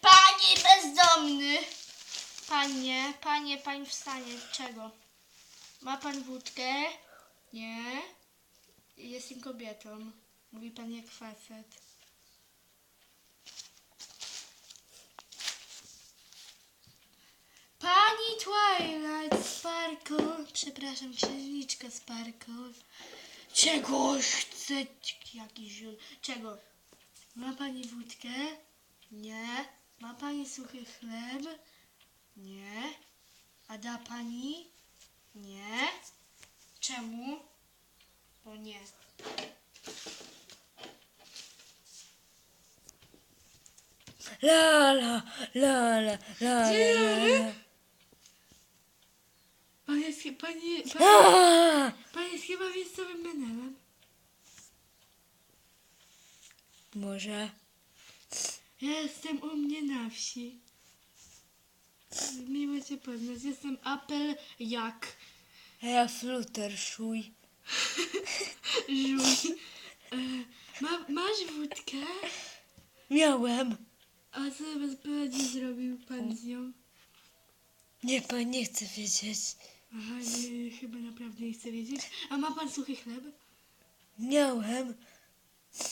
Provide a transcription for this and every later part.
Panie bezdomny! Panie, panie, pani wstanie. Czego? Ma pan wódkę? Nie. Jestem kobietą. Mówi pan jak facet. Pani Twilight Sparkle. Przepraszam, księżniczka Sparkle. Czegoś chce jakiś ziół. Czego? Ma pani wódkę? Nie. Ma pani suchy chleb? Nie. A da pani? Nie. Czemu? Bo nie. La la la la la la la. Jest, pani, pan, A! pan jest chyba miejscowym menelem. Może. Ja jestem u mnie na wsi. Miło cię poznać. Jestem apel jak A ja Fluttershy. żółć. E, ma, masz wódkę? Miałem. A co będzie zrobił pan z nią? Nie, pan nie chce wiedzieć. Aha, nie, chyba naprawdę nie chcę wiedzieć. A ma pan suchy chleb? Miałem.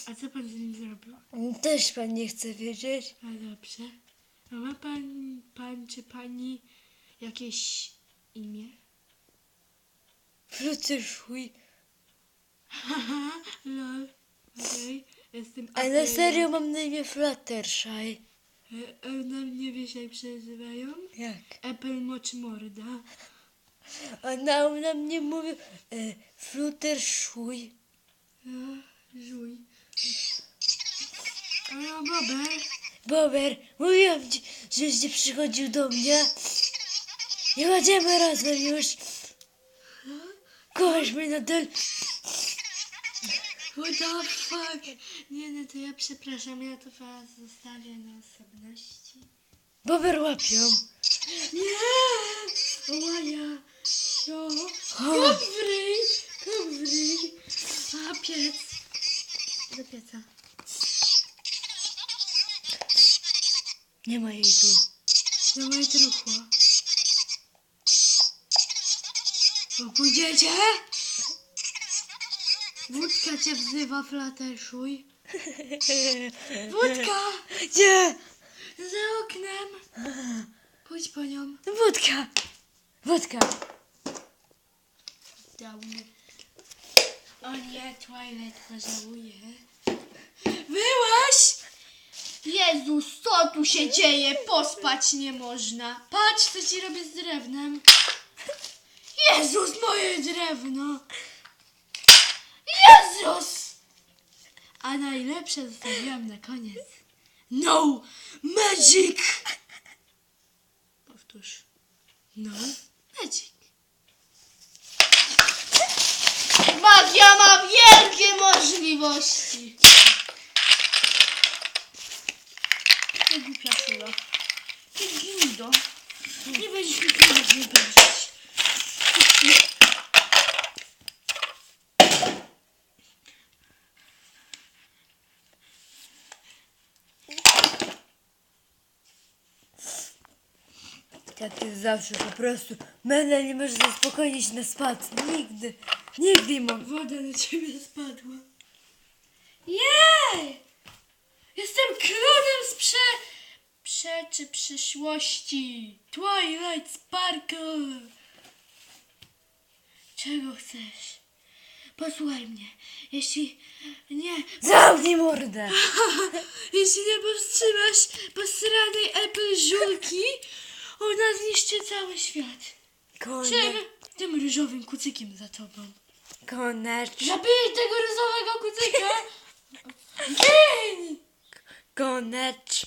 A co pan z nim zrobił? Też pan nie chce wiedzieć. A dobrze. A ma pan, pan czy pani jakieś imię? Fluttershy. Haha, lol. Okej, jestem A na serio mam na imię Fluttershy. E, e, na mnie wiesz jak przezywają? Jak? Apple Moch Morda. A na, mnie mówił e, Fluttershy. A, żuj. A Bober. Bober, mówiłam ci, żeś nie przychodził do mnie. Nie chodzimy razem już. Kochasz mnie nadal. What the fuck? Nie, no to ja przepraszam, ja to was zostawię na osobności. Bober łapią. Nie! Nie ma jej tu. Do mojej truchło. O, pójdziecie? Wódka cię wzywa, flateszuj. Wódka! Gdzie? Za oknem! Pójdź po nią. Wódka. Wódka. Downy. O nie, Twilight pożałuje. Byłaś? Jezus, co tu się dzieje? Pospać nie można. Patrz, co ci robię z drewnem. Jezus, moje drewno. Jezus! A najlepsze zostawiłam na koniec. No magic! Powtórz. No magic. Magia ma wielkie możliwości. Nie głupia kula. Ty gnido. Nie będziesz mi pomóc nie będziesz. Tak jest zawsze po prostu. Mena nie może zaspokoić na spad. Nigdy. Nigdy mam. Woda na ciebie spadła. Jej! Jestem królem z prze... Prze czy przyszłości. Twilight Sparkle. Czego chcesz? Posłuchaj mnie. Jeśli nie... Zamknij mordę. Jeśli nie powstrzymasz posranej Apple żulki, ona zniszczy cały świat. Czym? Kone, Tym ryżowym kucykiem za tobą. konecz, Zabij tego ryżowego kucyka! Gin! konecz.